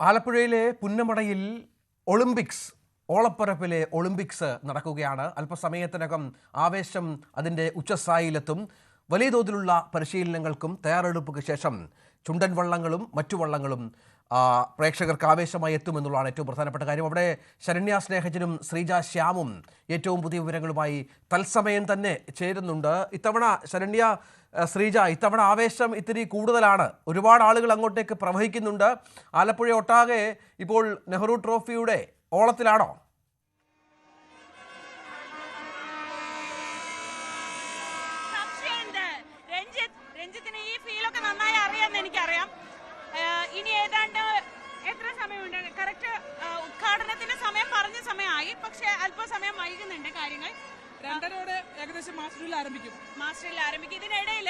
ആലപ്പുഴയിലെ പുന്നമടയിൽ Olympics ഓളപ്പരപ്പിലെ Olympics നടക്കുകയാണ്. അല്പസമയത്തിനകം ആവേശം അതിന്റെ ഉച്ചസ്ഥായിലെത്തും വലിയ തോതിലുള്ള പരിശീലനങ്ങൾക്കും തയ്യാറെടുപ്പുക്ക് ശേഷം ചുണ്ടൻ വള്ളങ്ങളും മറ്റു വള്ളങ്ങളും പ്രേക്ഷകർക്ക് ആവേശമായി എത്തുമെന്നുള്ളതാണ് ഏറ്റവും പ്രധാനപ്പെട്ട കാര്യം. അവിടെ ശരണ്യ സ്നേഹജനും ശ്രീജ ശ്യാമും ഏറ്റവും പുതിയ വിവരങ്ങളുമായി തത്സമയം തന്നെ ചേരുന്നുണ്ട്. ഇത്തവണ ശരണ്യ ശ്രീജ ഇത്തവണ ആവേശം ഇത്തിരി കൂടുതലാണ്. ഒരുപാട് ആളുകൾ അങ്ങോട്ടേക്ക് പ്രവഹിക്കുന്നുണ്ട്. ആലപ്പുഴ ഒട്ടാകെ ഇപ്പോൾ നെഹ്റു ട്രോഫിയുടെ ഓളത്തിലാണോ? ഈ നന്നായി അറിയാമെന്ന് എനിക്കറിയാം. ഇനി ഏതാണ്ട് എത്ര സമയമുണ്ട്? കറക്റ്റ് ഉദ്ഘാടനത്തിന്റെ സമയം പറഞ്ഞ സമയമായി. പക്ഷെ അല്പസമയം വൈകുന്നുണ്ട് കാര്യങ്ങൾ. രണ്ടരോട് ഏകദേശം മാസ്റ്ററിൽ ആരംഭിക്കും. മാസ്റ്ററിൽ ആരംഭിക്കും. ഇതിനിടയിൽ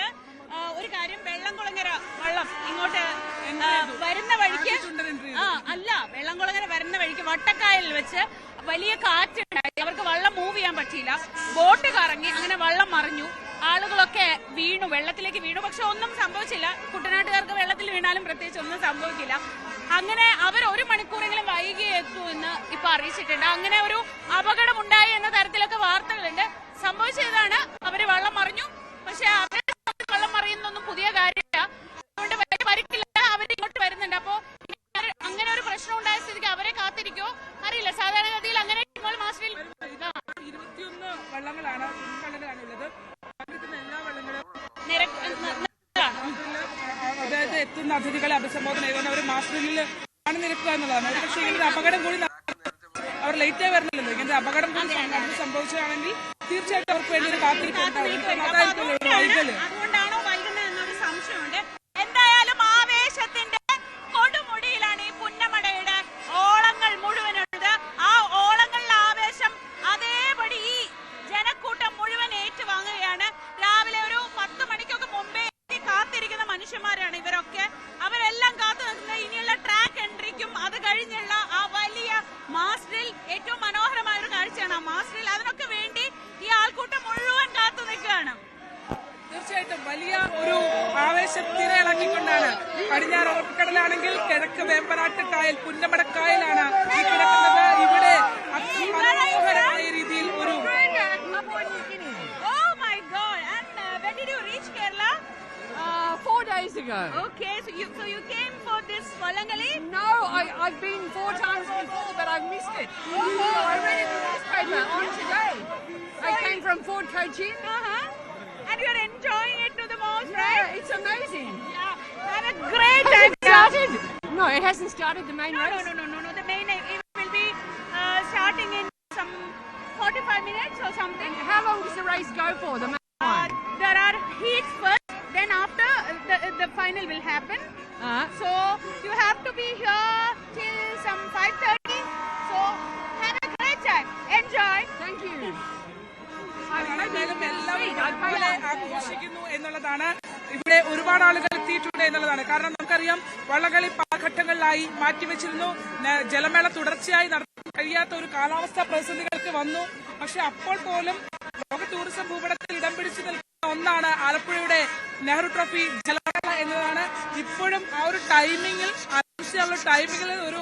ഒരു കാര്യം വെള്ളം കുളങ്ങര വള്ളം ഇങ്ങോട്ട് വരുന്ന വഴിക്ക് അല്ല വെള്ളം വെള്ളംകുളങ്ങര വരുന്ന വഴിക്ക് വട്ടക്കായലിൽ വെച്ച് വലിയ കാറ്റുണ്ടായി. അവർക്ക് വള്ളം മൂവ് ചെയ്യാൻ പറ്റിയില്ല. ബോട്ട് കറങ്ങി അങ്ങനെ വള്ളം മറിഞ്ഞു. ആളുകളൊക്കെ വീണു വെള്ളത്തിലേക്ക് വീണു. പക്ഷെ ഒന്നും സംഭവിച്ചില്ല. കുട്ടനാട്ടുകാർക്ക് വെള്ളത്തിൽ വീണാലും പ്രത്യേകിച്ച് ഒന്നും സംഭവിക്കില്ല. അങ്ങനെ അവർ ഒരു മണിക്കൂറെങ്കിലും വൈകി എത്തൂ എന്ന് ഇപ്പൊ അറിയിച്ചിട്ടുണ്ട്. അങ്ങനെ ഒരു അപകടം ഉണ്ടായി എന്ന തരത്തിലൊക്കെ വാർത്തകളുണ്ട്. സംഭവിച്ചതാണ് അവർ വെള്ളം മറിഞ്ഞു. പക്ഷെ അവരെ വെള്ളം മറിയുന്നൊന്നും പുതിയ കാര്യമില്ല അതിഥികളെ അഭിസംബോധന ചെയ്തുകൊണ്ട് അവർ മാസ്റ്ററിൽ ആണ് നിരക്കുക എന്നുള്ളതാണ് പക്ഷേ ഇങ്ങനെ ഒരു അപകടം കൂടി അവർ ലേറ്റായി വരണമല്ലോ ഇങ്ങനത്തെ ഇങ്ങനെ അപകടം കൂടി സംഭവിച്ചതാണെങ്കിൽ തീർച്ചയായിട്ടും അവർക്ക് വേണ്ടി ഒരു കാത്തിരിപ്പ് ഉണ്ടാവും. ഏറ്റവും മനോഹരമായ ഒരു കാഴ്ചയാണ് ആ മാസ്റ്ററിൽ അതിനൊക്കെ വേണ്ടി ഈ ആൾക്കൂട്ടം മുഴുവൻ കാത്തു നിൽക്കുകയാണ്. തീർച്ചയായിട്ടും വലിയ ഒരു ആവേശത്തിനെ തിരയിളക്കിക്കൊണ്ടാണ് പടിഞ്ഞാറ് അറബിക്കടലാണെങ്കിൽ കിഴക്ക് വേമ്പനാട്ട് കായൽ പുന്നമടക്കായലാണ് ഈ കിടക്കുന്നത്. ഇവിടെ ago. Okay, so you so you came for this Valangali? No, I, I've been four times before, but I've missed it. So I read it in the newspaper on today. I came from Fort Cochin. Uh-huh. And you're enjoying it to the most, Yeah, right? it's amazing. Yeah. Have a great Has time. it started? No, it hasn't started the main No, no, race. no, no, no, no. The main event will be uh, starting in some 45 minutes or something. How long does the race go for? The main Uh, one? there are heats first, final will happen. Uh, -huh. So you have to be here till some 5:30. So have a great time. Enjoy. thank you. ആഘോഷിക്കുന്നു എന്നുള്ളതാണ് ഇവിടെ ഒരുപാട് ആളുകൾ എത്തിയിട്ടുണ്ട് എന്നുള്ളതാണ് കാരണം നമുക്കറിയാം വള്ളകളി പല ഘട്ടങ്ങളിലായി മാറ്റിവെച്ചിരുന്നു ജലമേള തുടർച്ചയായി നടത്താൻ കഴിയാത്ത ഒരു കാലാവസ്ഥാ പ്രതിസന്ധികൾക്ക് വന്നു പക്ഷെ അപ്പോൾ പോലും ലോക ടൂറിസം ഭൂപടത്തിൽ ഇടം പിടിച്ചു നിൽക്കുന്ന ഒന്നാണ് ആലപ്പുഴയുടെ നെഹ്റു ട്രോഫി ജലമേള എന്നതാണ് ഇപ്പോഴും ആ ഒരു ടൈമിങ്ങിൽ അനുസരിച്ചുള്ള ടൈമിങ്ങിൽ ഒരു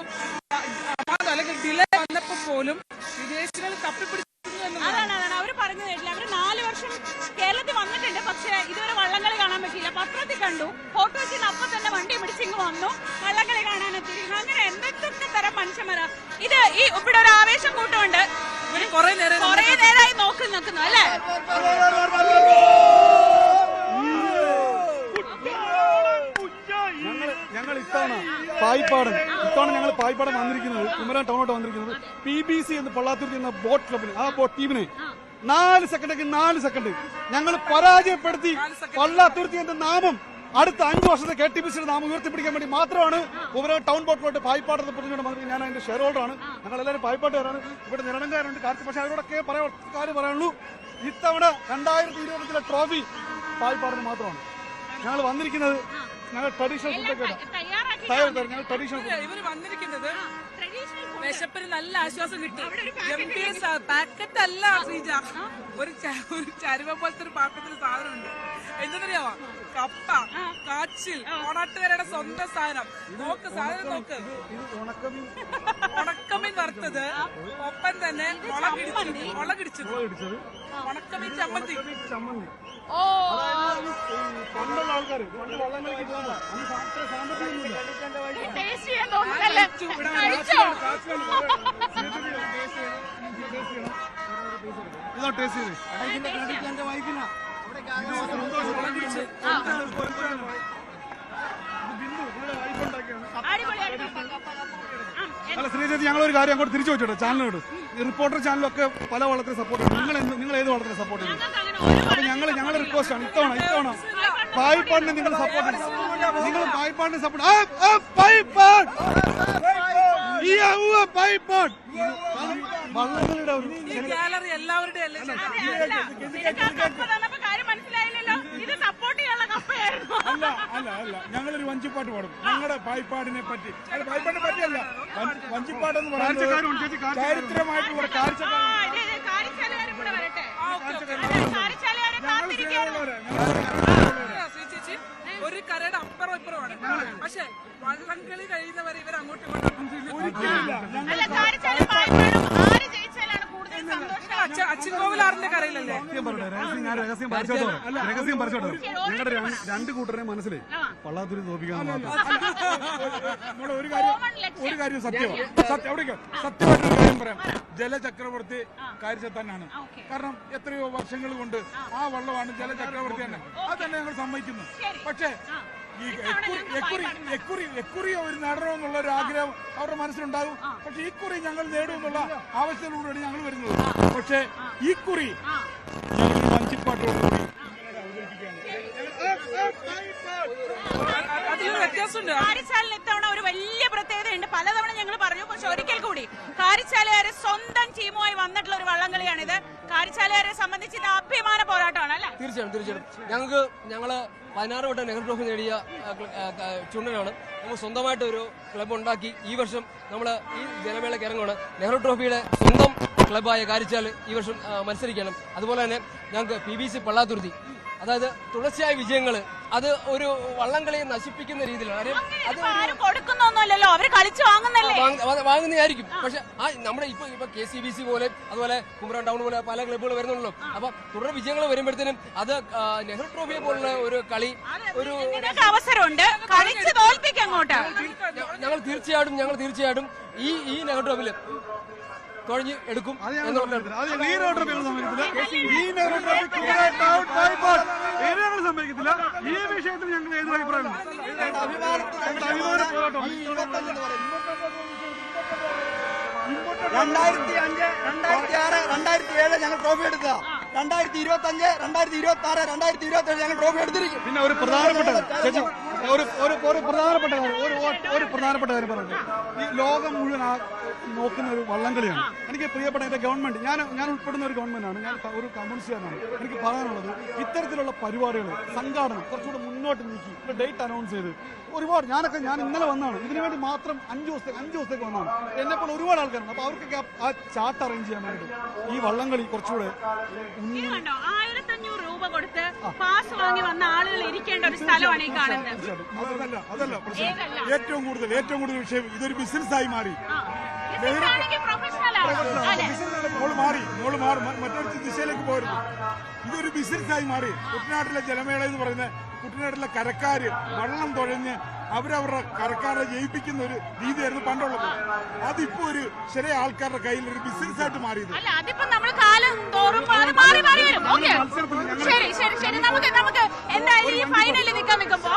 അല്ലെങ്കിൽ ഡിലേ വന്നപ്പോൾ പോലും വിദേശികൾ തപ്പിപ്പിടിച്ചു എന്നതാണ് അവർ പറഞ്ഞു കേട്ടില്ല അവർ നാല് വർഷം കേരളത്തിൽ വന്നിട്ടുണ്ട് പക്ഷെ ഇതുവരെ വള്ളംകളി കാണാൻ പറ്റിയില്ല പത്രത്തിൽ കണ്ടു ഫോട്ടോ വെച്ചിട്ട് അപ്പൊ തന്നെ വണ്ടി പിടിച്ചിങ്ങ് വന്നു വള്ളംകളി കാണാൻ എത്തി അങ്ങനെ എന്തൊക്കെ തരം മനുഷ്യന്മാരാ ഇത് ഈ ഇവിടെ ഒരു ആവേശം കൂട്ടമുണ്ട് ഇവർ കുറെ നേരം കൊറേ നേരമായി നോക്കി നിൽക്കുന്നു അല്ലേ ഞങ്ങൾ ഇത്തവണ പായിപ്പാടൻ ഇത്തവണ ഞങ്ങൾ പായ്പാടൻ വന്നിരിക്കുന്നത് കുമരൻ ടൗണോട്ട് വന്നിരിക്കുന്നത് പി ബി സി എന്ന് പൊള്ളാത്തൂർ എന്ന ബോട്ട് ക്ലബിന് ആ ബോട്ട് ടീമിനെ. നാല് സെക്കൻഡ് നാല് സെക്കൻഡ്. ഞങ്ങൾ പരാജയപ്പെടുത്തി പൊള്ളാത്തൂർത്തി എന്ന നാമം അടുത്ത അഞ്ചു വർഷത്തെ കെ ടി പി സിയുടെ നാമം ഉയർത്തിപ്പിടിക്കാൻ വേണ്ടി മാത്രമാണ് കുമരൻ ടൗൺ ബോട്ടിലോട്ട് പായ്പാട്ട് പറഞ്ഞുകൊണ്ട് മന്ത്രി ഞാൻ അതിന്റെ ഷെയർ ഹോൾഡറാണ് ഞങ്ങൾ എല്ലാവരും പായിപ്പാട്ടുകാരാണ്. ഇവിടെ നിരണങ്കാരുണ്ട് കാർത്തി പക്ഷേ അവരോടൊക്കെ പറയാൻ കാര്യം പറയാനുള്ളൂ. ഇത്തവണ രണ്ടായിരത്തി ഇരുപത്തിലെ ട്രോഫി പായ്പാടിന് മാത്രമാണ്. ഞങ്ങൾ വന്നിരിക്കുന്നത് ഞങ്ങൾ ട്രഡീഷണൽ ഫുഡൊക്കെ ഇവർ വന്നിരിക്കുന്നത് ട്രഡീഷണൽ വിശപ്പിന് നല്ല ആശ്വാസം കിട്ടും. പാക്കറ്റ് അല്ല ശ്രീജ. ഒരു ഒരു ചരുവ പോലത്തെ ഒരു പാക്കത്തിൽ സാധനമുണ്ട്. എന്തെന്നറിയാമോ കപ്പ കാച്ചിൽ ഓണാട്ടുകാരുടെ സ്വന്തം സാധനം. നോക്ക് സാധനം നോക്ക്. ഉണക്കമീൻ വറുത്തത്. ഒപ്പം തന്നെ മുളകിടിച്ചത്. മുളകിടിച്ചത്. ഉണക്കമീൻ ചമ്മന്തി. ചമ്മന്തി. അല്ല ശ്രീചേച്ചി ഞങ്ങൾ ഒരു കാര്യം അങ്ങോട്ട് തിരിച്ചു വെച്ചോട്ടെ. ചാനലിനോട് റിപ്പോർട്ടർ ചാനലൊക്കെ പല വളത്തിന് സപ്പോർട്ട് നിങ്ങൾ നിങ്ങൾ ഏത് വളത്തിന് സപ്പോർട്ട് ചെയ്യും ആണ് ഇത്തവണ ഇത്തവണ. പായിപ്പാടിനെ നിങ്ങൾ സപ്പോർട്ട് നിങ്ങൾ പായിപ്പാടിനെ സപ്പോർട്ട് വള്ളങ്ങളുടെ ഗാലറി എല്ലാവരുടെയും അല്ലേ? അല്ല, അല്ല അല്ല. അല്ല ഞങ്ങളൊരു വഞ്ചിപ്പാട്ട് പാടും. ഞങ്ങളുടെ പായ്പാടിനെ പറ്റി. അല്ല പായ്പാടിനെ പറ്റിയല്ല. വഞ്ചിപ്പാട്ടെന്ന് പറയുന്നത്. ചരിത്രമായിട്ടുള്ള കാഴ്ച ആ, ഇത് ഇത് കാരിച്ചാലുകാരും കൂടെ വരട്ടെ അതെ, കാരിച്ചാലുകാരെ കാത്തിരിക്കുകയാണ് ആ, ശ്രീ ചേച്ചി ഒരു കരയുടെ അപ്പുറം ഇപ്പുറമാണ് പക്ഷെ വള്ളംകളി കഴിയുന്നവരെ ഇവർ അങ്ങോട്ടും ഇങ്ങോട്ടും അല്ല കാരിച്ചാലും പായ്പാടും ആര് ജയിച്ചാലാണ് കൂടുതൽ സന്തോഷം അച്ഛ- അച്ചിൻകോവിലാറിന്റെ കരയിലല്ലേ? രഹസ്യം പറയട്ടെ രഹസ്യം ഞാൻ രഹസ്യം പറിച്ചോട്ടോ. രഹസ്യം പറിച്ചോട്ടോ. ഞങ്ങളുടെ രണ്ട് കൂട്ടരെ മനസ്സിലേ പള്ളാത്തുരി തോപ്പിക്കാൻ മാത്രം. ഒരു കാര്യം ഒരു കാര്യം സത്യമാണ് സത്യം അവിടേക്ക് സത്യമായിട്ടൊരു കാര്യം പറയാം. ജലചക്രവർത്തി കാര്യശത്താനാണ് കാരണം എത്രയോ വർഷങ്ങൾ കൊണ്ട് ആ. വള്ളമാണ് ജലചക്രവർത്തി തന്നെ. അത് തന്നെ ഞങ്ങൾ സമ്മതിക്കുന്നു. പക്ഷേ ഈ എക്കുറി എക്കുറി എക്കുറി എക്കുറി അവർ നേടണമെന്നുള്ള ഒരു ആഗ്രഹം അവരുടെ മനസ്സിലുണ്ടാകും. പക്ഷെ ഈ കുറി ഞങ്ങൾ നേടുമെന്നുള്ള ആവശ്യത്തിലൂടെയാണ് ഞങ്ങൾ വരുന്നത്. പക്ഷെ ഈ കുറി ഞങ്ങൾ വഞ്ചിപ്പാട്ടോടുകൂടി ഇത്തവണ ഒരു വലിയ പ്രത്യേകതയുണ്ട്. പലതവണ ഞങ്ങൾ പറഞ്ഞു പക്ഷെ ഒരിക്കൽ കൂടി കാരിച്ചാലുകാരെ സ്വന്തം ടീമുമായി വന്നിട്ടുള്ള ഒരു വള്ളംകളിയാണിത്. കാരിച്ചാലുകാരെ സംബന്ധിച്ച് ഇത് അഭിമാന പോരാട്ടമാണ് അല്ലേ? തീർച്ചയായും തീർച്ചയായും. ഞങ്ങൾക്ക് ഞങ്ങൾ പതിനാറ് വട്ടം നെഹ്റു ട്രോഫി നേടിയ ചുണ്ടനാണ്. നമ്മൾ സ്വന്തമായിട്ട് ഒരു ക്ലബ്ബ് ഉണ്ടാക്കി ഈ വർഷം നമ്മൾ ഈ ജനമേളയ്ക്ക് ഇറങ്ങുകയാണ് നെഹ്റു ട്രോഫിയുടെ സ്വന്തം ക്ലബ്ബായ കാരിച്ചാൽ ഈ വർഷം മത്സരിക്കണം. അതുപോലെ തന്നെ ഞങ്ങൾക്ക് പി ബി സി പള്ളാതുരുത്തി. അതായത് തുടർച്ചയായ വിജയങ്ങൾ അത് ഒരു വള്ളംകളിയെ നശിപ്പിക്കുന്ന രീതിയിലാണ്. അത് കൊടുക്കുന്നൊന്നുമല്ലല്ലോ അവർ കളിച്ചു വാങ്ങുന്നല്ലേ? വാങ്ങ- വാങ്ങുന്നതായിരിക്കും. പക്ഷെ ആ നമ്മുടെ ഇപ്പൊ ഇപ്പൊ കെ സി ബി സി പോലെ അതുപോലെ കുമരൻ ടൗൺ പോലെ പല ക്ലബ്ബുകൾ വരുന്നുണ്ടല്ലോ. അപ്പൊ തുടർ വിജയങ്ങൾ വരുമ്പോഴത്തേനും അത് നെഹ്റു ട്രോഫിയെ പോലുള്ള ഒരു കളി ഒരു അവസരമുണ്ട്. കളിച്ച് തോൽപ്പിക്കും അങ്ങോട്ട്. ഞ- ഞങ്ങൾ തീർച്ചയായിട്ടും ഞങ്ങൾ തീർച്ചയായിട്ടും ഈ ഈ നെഹ്റു ട്രോഫിൽ തുഴഞ്ഞ് എടുക്കും അത് ഞങ്ങൾ എന്നുള്ള സമ്മതിക്കത്തില്ല. ഈ വിഷയത്തിൽ ഞങ്ങൾ രണ്ടായിരത്തി അഞ്ച് രണ്ടായിരത്തി ആറ് രണ്ടായിരത്തി ഏഴ് ഞങ്ങൾ ട്രോഫി എടുത്ത രണ്ടായിരത്തി ഇരുപത്തി അഞ്ച് രണ്ടായിരത്തി ഇരുപത്തി ആറ് രണ്ടായിരത്തി ഇരുപത്തി ഏഴ് ഞങ്ങൾ ട്രോഫി എടുത്തിരിക്കും. പിന്നെ ഒരു പ്രധാനപ്പെട്ട ഒരു ഒരു പ്രധാനപ്പെട്ട കാര്യം ഒരു ഒരു പ്രധാനപ്പെട്ട കാര്യം പറഞ്ഞു ഈ ലോകം മുഴുവൻ നോക്കുന്ന ഒരു വള്ളംകളിയാണ്. എനിക്ക് പ്രിയപ്പെട്ട എന്റെ ഗവൺമെന്റ് ഞാൻ ഞാൻ ഉൾപ്പെടുന്ന ഒരു ഗവൺമെന്റാണ്. ഞാൻ ഒരു കമ്മ്യൂണിസ്റ്റുകാരനാണ്. എനിക്ക് പറയാനുള്ളത് ഇത്തരത്തിലുള്ള പരിപാടികൾ സംഘാടനം കുറച്ചുകൂടെ മുന്നോട്ട് നീക്കി. ഡേറ്റ് അനൗൺസ് ചെയ്ത്. ഒരുപാട് ഞാനൊക്കെ ഞാൻ ഇന്നലെ വന്നാണ് ഇതിനു വേണ്ടി മാത്രം അഞ്ച് ദിവസത്തേക്ക് അഞ്ച് ദിവസത്തേക്ക് വന്നതാണ്. എന്നെപ്പോലെ ഒരുപാട് ആൾക്കാരുണ്ട്. അപ്പൊ അവർക്കൊക്കെ ആ- ചാട്ട് അറേഞ്ച് ചെയ്യാൻ വേണ്ടി ഈ വള്ളംകളി കുറച്ചുകൂടെ കണ്ടോ? ആയിരത്തഞ്ഞൂറ് രൂപ കൊടുത്ത് പാസ് വാങ്ങി വന്ന ആളുകൾ ഇരിക്കേണ്ട ഒരു സ്ഥലമാണ് ഈ കാണുന്നത്. അതല്ല അതല്ല പ്രശ്നം. ഏറ്റവും കൂടുതൽ ഏറ്റവും കൂടുതൽ വിഷയം ഇതൊരു ബിസിനസ്സായി മാറി. മോൾ മാറി മോൾ മാറി മ- മറ്റൊരു ദിശയിലേക്ക് പോയിരുന്നു ഇതൊരു ബിസിനസ്സായി മാറി. കുട്ടനാട്ടിലെ ജലമേള എന്ന് പറയുന്നത് കുട്ടനാട്ടിലെ കരക്കാര് വള്ളം തുഴഞ്ഞ് അവരവരുടെ കറക്കാരെ ജയിപ്പിക്കുന്ന ഒരു രീതിയായിരുന്നു പണ്ടുള്ളത്. അതിപ്പോ ഒരു ചില ആൾക്കാരുടെ കയ്യിൽ ഒരു ബിസിനസ് ആയിട്ട് മാറിയത്. മത്സരത്തിൽ ഞങ്ങൾ ശരി ശരി ശരി. നമുക്ക് നമുക്ക് എന്തായാലും ഈ ഫൈനലിൽ നിൽക്കാൻ നിൽക്കുമ്പോ